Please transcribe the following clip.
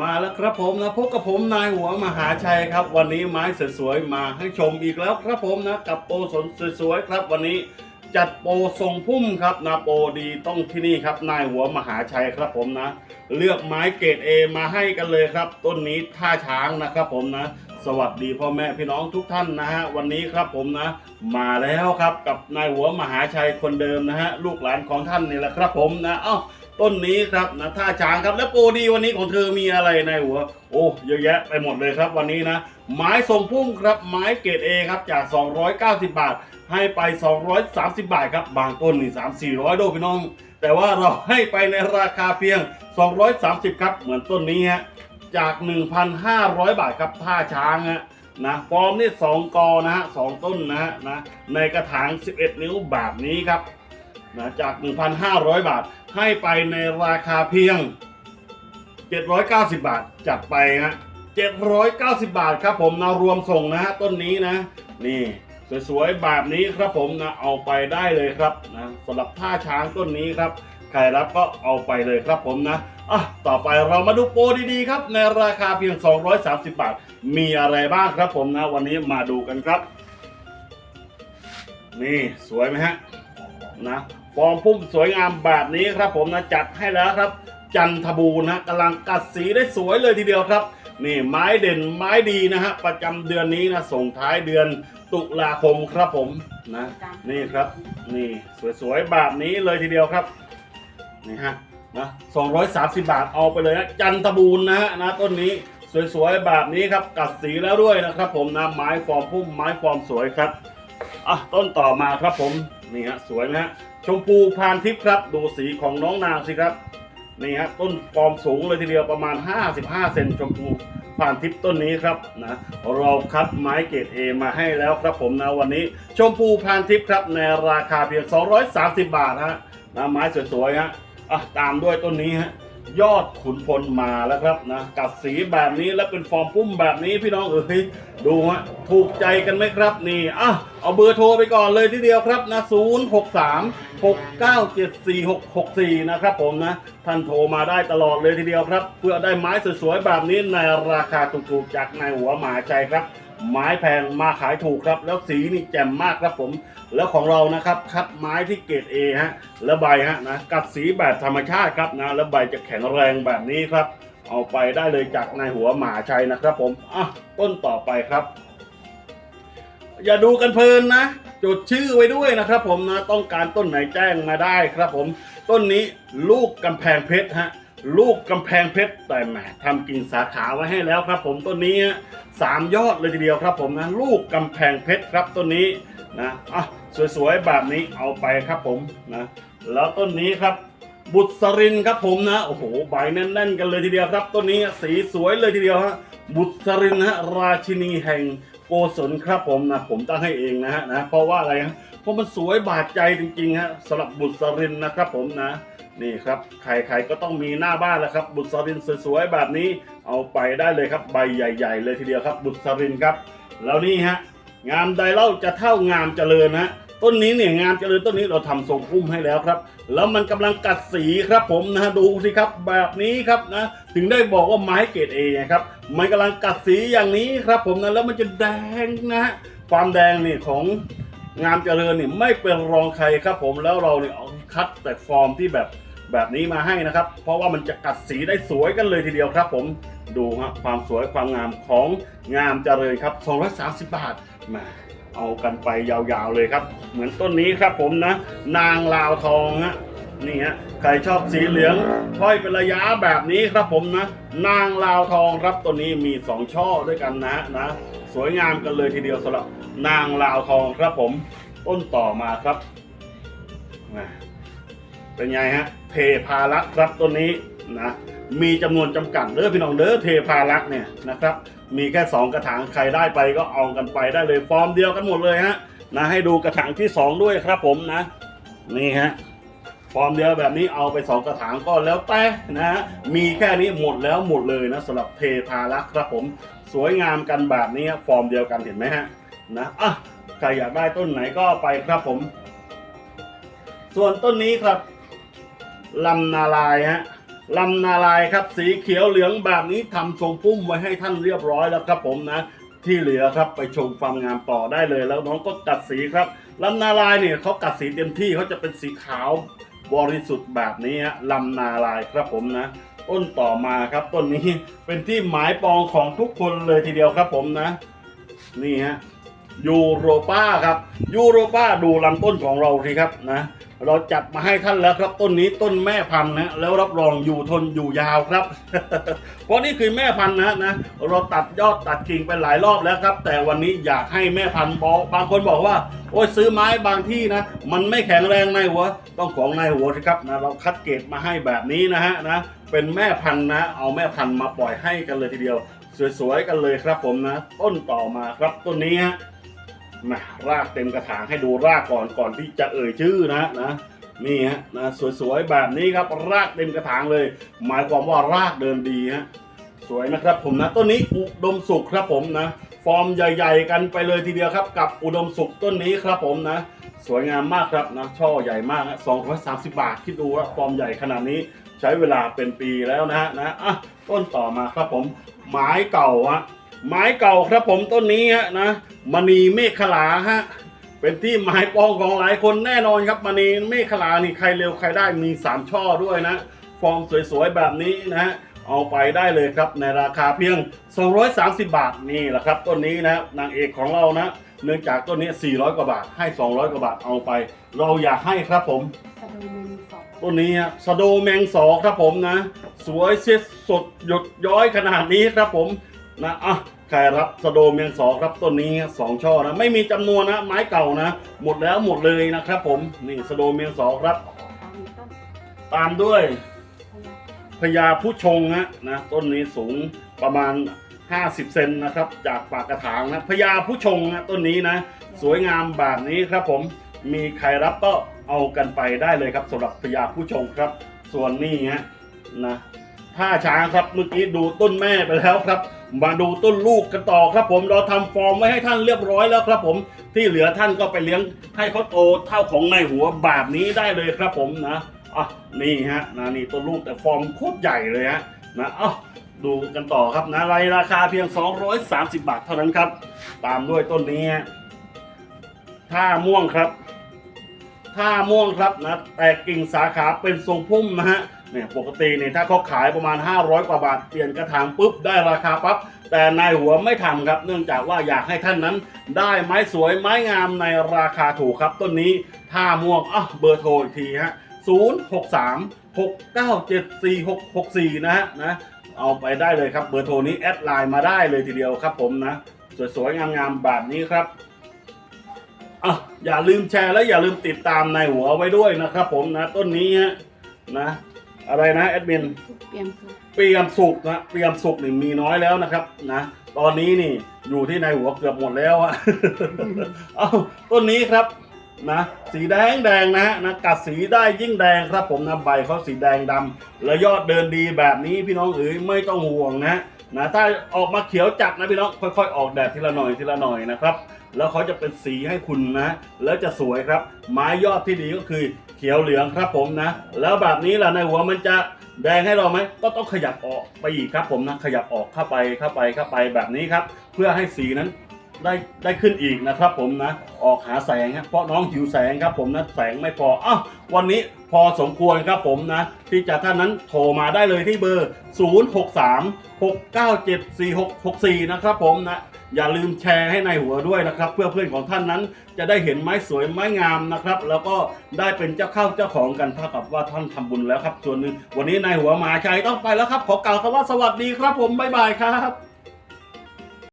มาแล้วครับผมนะพบกับผมนายหัวมหาชัยครับ วันนี้ไม้สวยๆมาให้ชมอีกแล้วครับผมนะกับโปรสนสวยๆครับ วันนี้จัดโปรทรงพุ่มครับนะโปรดีต้องที่นี่ครับนายหัวมหาชัยครับผมนะ เลือกไม้เกรดเอมาให้กันเลยครับ ต้นนี้ท่าช้างนะครับผมนะ สวัสดีพ่อแม่พี่น้องทุกท่านนะฮะวันนี้ครับผมนะ มาแล้วครับกับนายหัวมหาชัยคนเดิมนะฮะลูกหลานของท่านนี่แหละครับผมนะเอ้า ต้นนี้ครับนะท่าช้างครับแล้วโปรดีวันนี้ของเธอมีอะไรในหัว โอ้เยอะแยะไปหมดเลยครับวันนี้นะ ไม้ทรงพุ่มครับไม้เกรดเอครับจาก 290 บาท ให้ไป 230 บาทครับบางต้นนี่3 400 โดพี่น้อง แต่ว่าเราให้ไปในราคาเพียง 230 ครับ เหมือนต้นนี้ฮะจาก 1,500 บาทครับท่าช้างฮะนะฟอร์มนี่2กอนะฮะสองต้นนะฮะนะในกระถาง 11 นิ้วแบบนี้ครับ นะจาก 1,500 บาทให้ไปในราคาเพียง 790 บาทจัดไปฮะ790 บาทครับผมนะรวมส่งนะฮะต้นนี้นะ นี่สวยๆแบบนี้ครับผมนะเอาไปได้เลยครับนะสำหรับท่าช้างต้นนี้ครับ ใครรับก็เอาไปเลยครับผมนะอะต่อไปเรามาดูโปรดีๆครับ ในราคาเพียง 230 บาท มีอะไรบ้างครับผมนะวันนี้มาดูกันครับ นี่สวยไหมฮะนะ ฟอร์มพุ่มสวยงามแบบนี้ครับ ผมนะจัดให้แล้วครับ จันทบูรณ์นะกำลังกัดสีได้สวยเลยทีเดียวครับนี่ไม้เด่นไม้ดีนะฮะประจำเดือนนี้นะส่งท้ายเดือนตุลาคมครับผมนะนี่ครับนี่สวยๆแบบนี้เลยทีเดียวครับนี่ฮะนะ230บาทเอาไปเลยนะจันทบูรณ์นะฮะนะต้นนี้สวยๆแบบนี้ครับกัดสีแล้วด้วยนะครับ ผมนะไม้ฟอร์มพุ่มไม้ฟอร์มสวยครับอะต้นต่อมาครับผมนี่ฮะสวยไหมฮะ ชมพูพานทิพย์ครับ ดูสีของน้องนางสิครับ นี่ฮะต้นฟอร์มสูงเลยทีเดียวประมาณ 55 เซนชมพูพานทิพย์ต้นนี้ครับนะเราคัดไม้เกรดเอมาให้แล้วครับผมนะวันนี้ ชมพูพานทิพย์ครับในราคาเพียง 230 บาทฮะนะไม้สวยๆฮะอะตามด้วยต้นนี้ฮะ ยอดขุนพลมาแล้วครับนะกัดสีแบบนี้แล้วเป็นฟอร์มพุ่มแบบนี้พี่น้องเอ้ยดูฮะถูกใจกันไหมครับนี่อะเอาเบอร์โทรไปก่อนเลยทีเดียวครับนะ 0 6 3 6 9 7 4 6 6 4 นะครับผมนะ ท่านโทรมาได้ตลอดเลยทีเดียวครับ เพื่อได้ไม้สวยๆแบบนี้ในราคาถูกๆจากนายหัวหมาใจครับ ไม้แพงมาขายถูกครับ แล้วสีนี่แจ่มมากครับผม แล้วของเรานะครับคัดไม้ที่เกรด A ฮะแล้วใบฮะนะกัดสีแบบธรรมชาติครับนะแล้วใบจะแข็งแรงแบบนี้ครับ เอาไปได้เลยจากนายหัวหมาชัยนะครับผมอะต้นต่อไปครับ อย่าดูกันเพลินนะจดชื่อไว้ด้วยนะครับ ผมนะต้องการต้นไหนแจ้งมาได้ครับผม ต้นนี้ลูกกำแพงเพชรฮะลูกกำแพงเพชรแต่แหมทำกิ่งสาขาไว้ให้แล้วครับ ผมต้นนี้ฮะ สามยอดเลยทีเดียวครับผมนะลูกกำแพงเพชรครับต้นนี้นะอะสวยๆแบบนี้เอาไปครับผมนะแล้วต้นนี้ครับบุตรรินครับผมนะโอ้โหใบแน่นๆกันเลยทีเดียวครับต้นนี้สีสวยเลยทีเดียวฮะบุตรินฮะราชินีแห่งโกศลครับผมนะผมตั้งให้เองนะฮะนะเพราะว่าอะไรฮะเพราะมันสวยบาดใจจริงๆฮะสำหรับบุตรินนะครับผมนะ นี่ครับใครๆก็ต้องมีหน้าบ้านแล้วครับ บุตรสรินสวยๆแบบนี้เอาไปได้เลยครับใบใหญ่ ๆ เลยทีเดียวครับ บุตรสรินครับแล้วนี่ฮะงามใดเล่าจะเท่างามเจริญฮะต้นนี้เนี่ยงามเจริญต้นนี้เราทำทรงพุ่มให้แล้วครับ แล้วมันกำลังกัดสีครับผมนะดูสิครับแบบนี้ครับนะถึงได้บอกว่าไม้เกรดเอครับมันกำลังกัดสีอย่างนี้ครับ ผมนะแล้วมันจะแดงนะฮะความแดงนี่ของงามเจริญนี่ไม่เป็นรองใครครับผมแล้วเราเนี่ยเอาคัดแต่ฟอร์มที่แบบ แบบนี้มาให้นะครับ เพราะว่ามันจะกัดสีได้สวยกันเลยทีเดียวครับ ผมดูฮะความสวยความงามของงามเจริญครับ 230 บาทมาเอากันไปยาวๆเลยครับ เหมือนต้นนี้ครับผมนะ นางลาวทองฮะนี่ฮะใครชอบสีเหลืองห้อยเป็นระยะแบบนี้ครับผมนะ นางลาวทองครับตัวนี้มีสองช่อด้วยกันนะนะ สวยงามกันเลยทีเดียวสำหรับนางลาวทองครับผมต้นต่อมาครับอ่า เป็นไงฮะ เทพารักษ์ครับต้นนี้นะ มีจำนวนจำกัดเด้อพี่น้องเด้อเทพารักษ์เนี่ยนะครับ มีแค่ 2 กระถางใครได้ไปก็เอากันไปได้เลยฟอร์มเดียวกันหมดเลยฮะนะให้ดูกระถางที่ 2 ด้วยครับผมนะ นี่ฮะฟอร์มเดียวแบบนี้เอาไป 2 กระถางก็แล้วแต่นะฮะมีแค่นี้หมดแล้วหมดเลยนะสำหรับเทพารักษ์ครับผม สวยงามกันแบบนี้ฟอร์มเดียวกันเห็นไหมฮะนะอะใครอยากได้ต้นไหนก็ไปครับผม ส่วนต้นนี้ครับ ลำนาลายฮะลำนาลายครับ สีเขียวเหลืองแบบนี้ทำทรงพุ่มไว้ให้ท่านเรียบร้อยแล้วครับผมนะ ที่เหลือครับไปชมความงามต่อได้เลยแล้วน้องก็กัดสีครับลำนาลายเนี่ยเขากัดสีเต็มที่เขาจะเป็นสีขาวบริสุทธิ์แบบนี้ฮะลำนาลายครับผมนะ ต้นต่อมาครับต้นนี้เป็นที่หมายปองของทุกคนเลยทีเดียวครับผมนะ นี่ฮะยูโรป้าครับยูโรป้าดูลำต้นของเราสิครับนะ เราจัดมาให้ท่านแล้วครับต้นนี้ต้นแม่พันธุ์นะแล้วรับรองอยู่ทนอยู่ยาวครับ เพราะนี่คือแม่พันธุ์นะนะเราตัดยอดตัดกิ่งไปหลายรอบแล้วครับ แต่วันนี้อยากให้แม่พันธุ์บอกบางคนบอกว่า โอ้ยซื้อไม้บางที่นะ มันไม่แข็งแรงในหัว ต้องของในหัวสิครับนะเราคัดเกรดมาให้แบบนี้นะฮะนะเป็นแม่พันธุ์นะ เอาแม่พันธุ์มาปล่อยให้กันเลยทีเดียว สวยๆกันเลยครับผมนะ ต้นต่อมาครับต้นนี้ฮะ มารากเต็มกระถางให้ดูรากก่อนก่อนที่จะเอ่ยชื่อนะนะนี่ฮะนะสวยๆแบบนี้ครับรากเต็มกระถางเลย หมายความว่ารากเดินดีฮะสวยนะครับผมนะต้นนี้อุดมสุขครับผมนะ ฟอร์มใหญ่ ๆ กันไปเลยทีเดียวครับ กับอุดมสุขต้นนี้ครับผมนะ สวยงามมากครับนะช่อใหญ่มากนะ230บาทคิดดูว่าฟอร์มใหญ่ขนาดนี้ใช้เวลาเป็นปีแล้วนะฮะนะอะต้นต่อมาครับผมไม้เก่าฮะ ไม้เก่าครับผมต้นนี้ฮะนะมณีเมฆขลาฮะเป็นที่หมายปองของหลายคนแน่นอนครับมณีเมฆขลานี่ใครเร็วใครได้มีสามช่อด้วยนะ ฟอร์มสวยๆแบบนี้นะฮะเอาไปได้เลยครับในราคาเพียง 230 บาทนี่แหละครับต้นนี้นะนางเอกของเรานะ เนื่องจากต้นนี้ 400 กว่าบาทให้ 200 กว่าบาทเอาไป เราอยากให้ครับผมสะดูมันสองต้นนี้ฮะสะโดแมงสอครับผมนะ สวยเสียสดหยดย้อยขนาดนี้ครับผมนะอะใครรับสะโดแมงสอครับต้นนี้สองช่อนะไม่มีจำนวนนะไม้เก่านะ หมดแล้วหมดเลยนะครับ ผมนี่สะโดแมงสอครับ ตามด้วยพญาผู้ชงฮะนะต้นนี้สูงประมาณ 50 เซนนะครับ จากปากกระถางนะพญาผู้ชงนะต้นนี้นะ สวยงามแบบนี้ครับผมมีใครรับก็เอากันไปได้เลยครับสำหรับพญาผู้ชงครับ ส่วนนี้ฮะนะ ท่าช้างครับเมื่อกี้ดูต้นแม่ไปแล้วครับ มาดูต้นลูกกันต่อครับผมเราทำฟอร์มไว้ให้ท่านเรียบร้อยแล้วครับผมที่เหลือท่านก็ไปเลี้ยงให้เขาโตเท่าของในหัวแบบนี้ได้เลยครับผมนะอะนี่ฮะนะนี่ต้นลูกแต่ฟอร์มโคตรใหญ่เลยฮะนะอ้าดูกันต่อครับนะไรราคาเพียง 230 บาทเท่านั้นครับ ตามด้วยต้นนี้ฮะท่าม่วงครับท่าม่วงครับนะแตกกิ่งสาขาเป็นทรงพุ่มนะฮะ เนี่ยปกติเนี่ยถ้าเขาขายประมาณ 500 กว่าบาทเปลี่ยนกระถางปุ๊บได้ราคาปั๊บแต่นายหัวไม่ทำครับ เนื่องจากว่าอยากให้ท่านนั้น ได้ไม้สวยไม้งามในราคาถูกครับ ต้นนี้ท่าม่วงอะเบอร์โทรอีกทีฮะ0 6 3 6 9 7 4 6 6 4 นะฮะนะเอาไปได้เลยครับเบอร์โทรนี้แอดไลน์มาได้เลยทีเดียวครับผมนะ สวยๆ งามๆแบบนี้ครับอะอย่าลืมแชร์และอย่าลืมติดตามในหัวไว้ด้วยนะครับผมนะ ต้นนี้ฮะนะ อะไรนะแอดมินสุกเปลี่ยนสุกเปรียมสุกนะเปรียมสุกนี่มีน้อยแล้วนะครับนะตอนนี้นี่อยู่ที่ในหัวเกือบหมดแล้วอะ เอาต้นนี้ครับนะสีแดงแดงนะฮะนะกัดสีได้ยิ่งแดงครับผมนะใบเขาสีแดงดำและยอดเดินดีแบบนี้พี่น้องเอ๋ยไม่ต้องห่วงนะนะถ้าออกมาเขียวจัดนะพี่น้องค่อยๆ ออกแดดทีละหน่อยทีละหน่อยนะครับ แล้วเขาจะเป็นสีให้คุณนะ แล้วจะสวยครับ ไม้ยอดที่ดีก็คือเขียวเหลืองครับผมนะ แล้วแบบนี้ล่ะในหัวมันจะแดงให้เราไหมก็ต้องขยับออกไปอีกครับผมนะขยับออกเข้าไปเข้าไปเข้าไปแบบนี้ครับ เพื่อให้สีนั้นได้ได้ขึ้นอีกนะครับผมนะ ออกหาแสงครับเพราะน้องหิวแสงครับผมนะแสงไม่พออ้าววันนี้พอสมควรครับผมนะ ที่จะท่านนั้นโทรมาได้เลยที่เบอร์ 0636974664 นะครับผมนะ อย่าลืมแชร์ให้ในหัวด้วยนะครับ เพื่อเพื่อนของท่านนั้นจะได้เห็นไม้สวยไม้งามนะครับ แล้วก็ได้เป็นเจ้าเข้าเจ้าของกันเท่ากับว่าท่านทำบุญแล้วครับส่วนหนึ่งวันนี้นายหัวหมาชัยต้องไปแล้วครับ ขอกล่าวคำว่าสวัสดีครับผมบ๊ายบายครับ